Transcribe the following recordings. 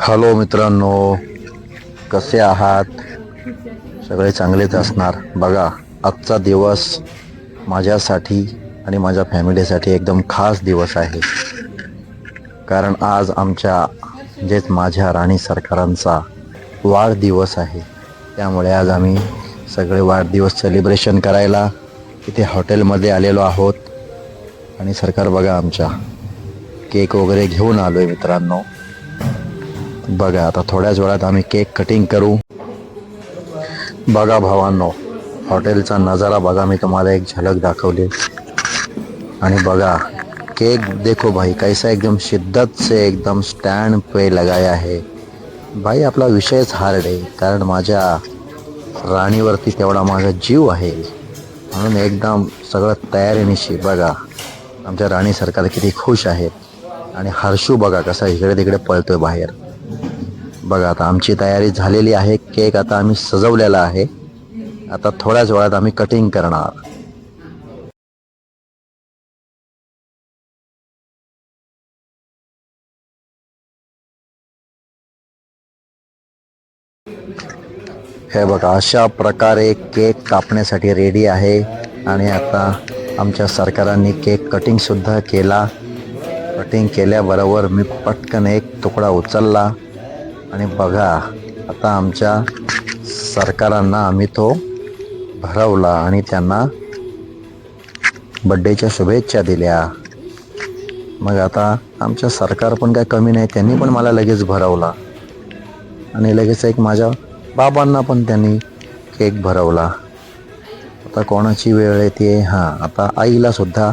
Hello मित्रांनो कसे आहात? सगळे चांगलेच असणार. बघा आजचा दिवस माझ्यासाठी आणि माझ्या फॅमिलीसाठी एकदम खास दिवस आहे. कारण आज आमच्या म्हणजेच माझ्या राणी सरकारांचा वाढदिवस आहे. त्यामुळे आज आम्ही सगळे वाढदिवस सेलिब्रेशन करायला इथे हॉटेलमध्ये आलेलो आहोत. आणि सरकार बघा आमच्या केक वगैरे घेऊन आलो आहे मित्रांनो. बघा आता थोड्याच वेळात आम्ही केक कटिंग करू. बघा भावांनो हॉटेलचा नजारा बघा मी तुम्हाला एक झलक दाखवली. आणि बघा केक देखो भाई कैसा एकदम शिद्दत से एकदम स्टँड पे लगाया है. भाई आपला विषयच हार्ड आहे कारण माझ्या राणीवरती तेवढा माझा जीव आहे. म्हणून एकदम सगळं तयारीनिशी बघा आमच्या राणी सरकार किती खुश आहेत. आणि हर्षू बघा कसा इकडे तिकडे पळतोय बाहेर. बघा आता आमची तयारी झालेली आहे. केक आता आम्ही सजवलेला आहे. आता थोड्याच वेळात आम्ही कटिंग करणार. हे बघा अशा प्रकारे केक कापण्यासाठी रेडी आहे. आणि आता आमच्या सरकारांनी केक कटिंग सुद्धा केला. कटिंग केल्याबरोबर मी पटकन एक तुकडा उचलला. आणि बघा आता आमच्या सरकारांना आम्ही तो भरवला आणि त्यांना बड्डेच्या शुभेच्छा दिल्या. मग आता आमच्या सरकार पण काय कमी नाही त्यांनी पण मला लगेच भरवला. आणि लगेच एक माझ्या बाबांना पण त्यांनी केक भरवला. आता कोणाची वेळ येते हां आता आईला सुद्धा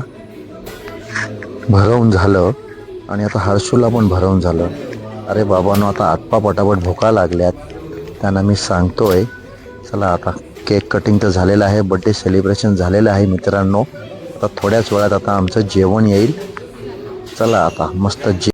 भरवून झालं. आणि आता हर्षूला पण भरवून झालं. अरे बाबांनो आता आत्पा पटापट भुका लागल्यात. त्यांना मी सांगतोय चला आता केक कटिंग तर झालेलं आहे बड्डे सेलिब्रेशन झालेलं आहे मित्रांनो. आता थोड्याच वेळात आता आमचं जेवण येईल. चला आता मस्त जे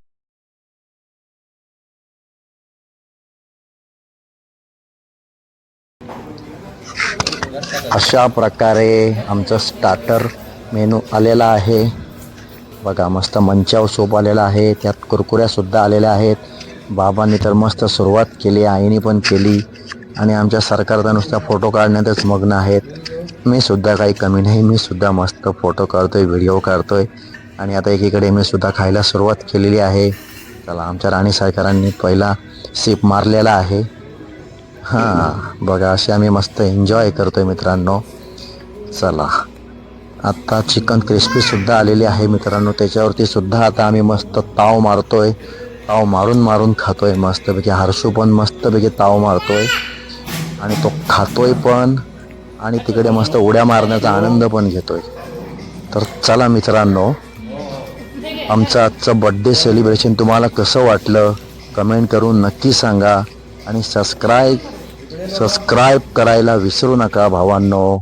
अशा प्रकारे आमचं स्टार्टर मेनू आलेला आहे. बघा मस्त मंचाव सोप आलेला आहे त्यात कुरकुऱ्यासुद्धा आलेल्या आहेत. बाबांनी तर मस्त सुरुवात केली आईने पण केली आणि आमच्या सरकारचा नुसता फोटो काढण्यातच मग्न आहेत. मी सुद्धा काही कमी नाही मी सुद्धा मस्त फोटो काढतोय व्हिडिओ काढतोय आणि आता एकीकडे मी सुद्धा खायला सुरुवात केलेली आहे. चला आमच्या राणी सरकारांनी पहिला सीप मारलेला आहे. हां बघा असे आम्ही मस्त एन्जॉय करतोय मित्रांनो. चला आत्ता चिकन क्रिस्पीसुद्धा आलेली आहे मित्रांनो त्याच्यावरती सुद्धा आता आम्ही मस्त ताव मारतोय. ताव मारून मारून खातोय मस्तपैकी हर्षू पण मस्तपैकी ताव मारतोय. आणि तो खातोय पण आणि तिकडे मस्त उड्या मारण्याचा आनंद पण घेतोय. तर चला मित्रांनो आमचं आजचं बड्डे सेलिब्रेशन तुम्हाला कसं वाटलं कमेंट करून नक्की सांगा. आणि सबस्क्राईब सबस्क्राईब करायला विसरू नका भावांनो.